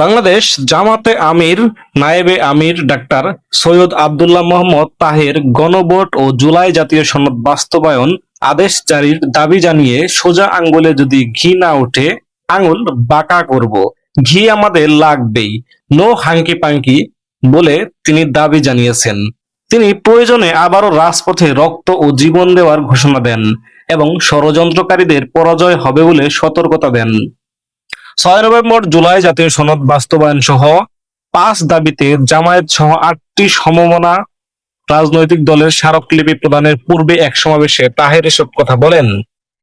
বাংলাদেশ জামাতে আমির, নায়েবে আমির ডাক্তার সৈয়দ আব্দুল্লাহ মোহাম্মদ তাহের গণভোট ও জুলাই জাতীয় সনদ বাস্তবায়ন আদেশ জারির দাবি জানিয়ে সোজা আঙ্গুলে যদি ঘি না ওঠে, আঙুল বাঁকা করব। ঘি আমাদের লাগবেই, নো হাঙ্কি পাঙ্কি বলে তিনি দাবি জানিয়েছেন। তিনি প্রয়োজনে আবারও রাজপথে রক্ত ও জীবন দেওয়ার ঘোষণা দেন এবং ষড়যন্ত্রকারীদের পরাজয় হবে বলে সতর্কতা দেন। ছয় নভেম্বর জুলাই জাতীয় সনদ বাস্তবায়ন সহ পাঁচ দাবিতে জামায়াত সহ আটটি সমমনা রাজনৈতিক দলের স্মারকলিপি প্রদানের পূর্বে এক সমাবেশে তাহের এসব কথা বলেন।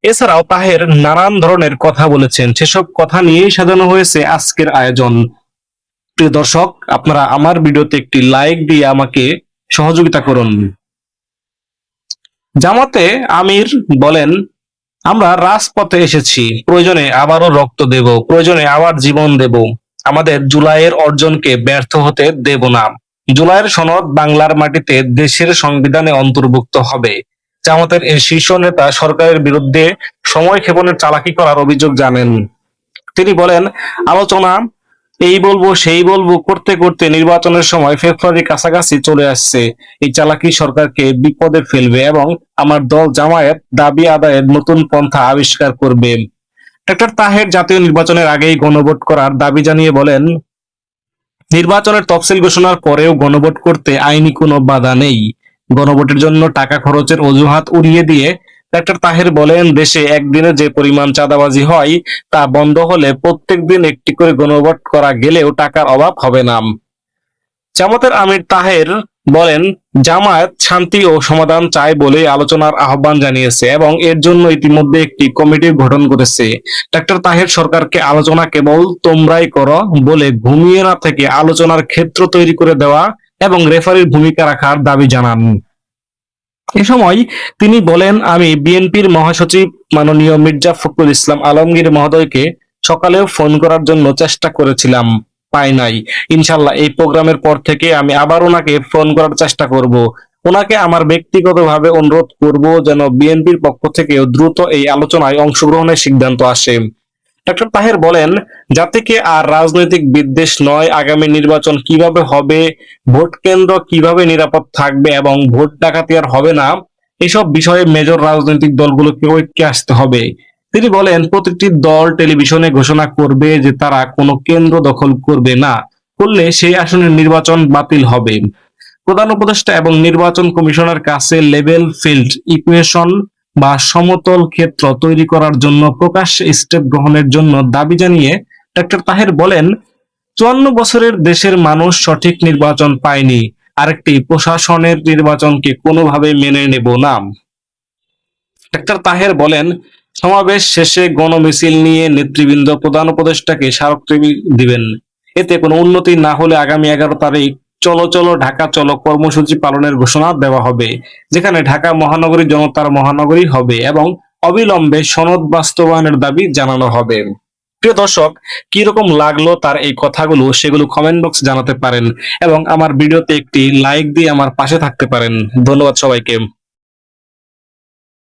এছাড়াও তাহের নানান ধরনের কথা বলেছেন। সেসব কথা নিয়েই সাজানো হয়েছে আজকের আয়োজন। প্রিয় দর্শক, আপনারা আমার ভিডিওতে একটি লাইক দিয়ে আমাকে সহযোগিতা করুন। জামাতে আমির বলেন আমরা রাজপথে এসেছি। প্রয়োজনে আবারও রক্ত দেব, প্রয়োজনে আবার জীবন দেব। আমাদের জুলাইয়ের অর্জনকে ব্যর্থ হতে দেব না। জুলাইয়ের সনদ বাংলার মাটিতে দেশের সংবিধানে অন্তর্ভুক্ত হবে। জামাতের এই শীর্ষ নেতা সরকারের বিরুদ্ধে সময় ক্ষেপণের চালাকি করার অভিযোগ জানেন। তিনি বলেন, আলোচনা এই বলব, সেই বলব, করতে করতে নির্বাচনের সময় ফেব্রুয়ারি কাছাকাছি চলে আসছে। এই চালাকি সরকারকে বিপদে ফেলবে এবং আমার দল জামায়াত দাবি আদায়ের নতুন পন্থা আবিষ্কার করবে। ডক্টর তাহের জাতীয় নির্বাচনের আগেই গণভোট করার দাবি জানিয়ে বলেন, নির্বাচনের তফসিল ঘোষণার পরেও গণভোট করতে আইনি কোনো বাধা নেই। গণভোটের জন্য টাকা খরচের অজুহাত উড়িয়ে দিয়ে ডক্টর তাহের বলেন, দেশে একদিনে যে পরিমাণ চাঁদাবাজি হয়, তা বন্ধ হলে প্রত্যেক দিন একটি করে গণভোট করা গেলেও টাকার অভাব হবে না। জামাতের আমির তাহের বলেন, জামায়াত শান্তি ও সমাধান চায় বলে আলোচনার আহ্বান জানিয়েছে এবং এর জন্য ইতিমধ্যে একটি কমিটি গঠন করেছে। ডাক্তার তাহের সরকারকে আলোচনা কেবল তোমরাই করো বলে ঘুমিয়ে না থেকে আলোচনার ক্ষেত্র তৈরি করে দেওয়া এবং রেফারির ভূমিকা রাখার দাবি জানান। এ সময় তিনি বলেন, আমি বিএনপির মহাসচিব মাননীয় মির্জা ফখরুল ইসলাম আলমগীর মহোদয়কে সকালেও ফোন করার জন্য চেষ্টা করেছিলাম, পাই নাই। ইনশাল্লাহ এই প্রোগ্রামের পর থেকে আমি আবার ওনাকে ফোন করার চেষ্টা করব। ওনাকে আমার ব্যক্তিগতভাবে অনুরোধ করব যেন বিএনপির পক্ষ থেকেও দ্রুত এই আলোচনায় অংশগ্রহণের সিদ্ধান্ত আসে। ডক্টর তাহের বলেন, জাতিকে আর রাজনৈতিক বিদ্বেষ নয়, আগামী নির্বাচন কীভাবে হবে, ভোট কেন্দ্র কীভাবে নিরাপদ থাকবে এবং ভোট ডাকাতি আর হবে না, এসব বিষয়ে মেজর রাজনৈতিক দলগুলোকে ঐক্যে আসতে হবে। তিনি বলেন, প্রতিটি দল টেলিভিশনে ঘোষণা করবে যে তারা কোনো কেন্দ্র দখল করবে না, করলে সেই আসনের নির্বাচন বাতিল হবে। প্রধান উপদেষ্টা এবং নির্বাচন কমিশনের কাছে লেভেল ফিল্ড ইকুয়েশন বা সমতল ক্ষেত্র তৈরি করার জন্য প্রকাশ্যে স্টেপ গ্রহণের জন্য দাবি জানিয়ে ডক্টর তাহের বলেন, চুয়ান্ন বছরের দেশের মানুষ সঠিক নির্বাচন পায়নি। আরেকটি প্রশাসনের নির্বাচনকে কোনোভাবে মেনে নেব না। ডাক্তার তাহের বলেন, সমাবেশ শেষে গণমিছিল নিয়ে নেতৃবৃন্দ প্রধান উপদেষ্টাকে স্মারকলিপি দিবেন। এতে কোনো উন্নতি না হলে আগামী এগারো তারিখ চলো চলো, ঢাকা চলো কর্মসূচি পালনের ঘোষণা দেওয়া হবে, যেখানে ঢাকা মহানগরী জনতার মহানগরী হবে এবং অবিলম্বে সনদ বাস্তবায়নের দাবি জানানো হবে। প্রিয় দর্শক কি রকম লাগল তার এই কথাগুলো সেগুলো কমেন্ট বক্স জানাতে পারেন এবং আমার ভিডিওতে একটি লাইক দিয়ে আমার পাশে থাকতে পারেন। ধন্যবাদ সবাইকে।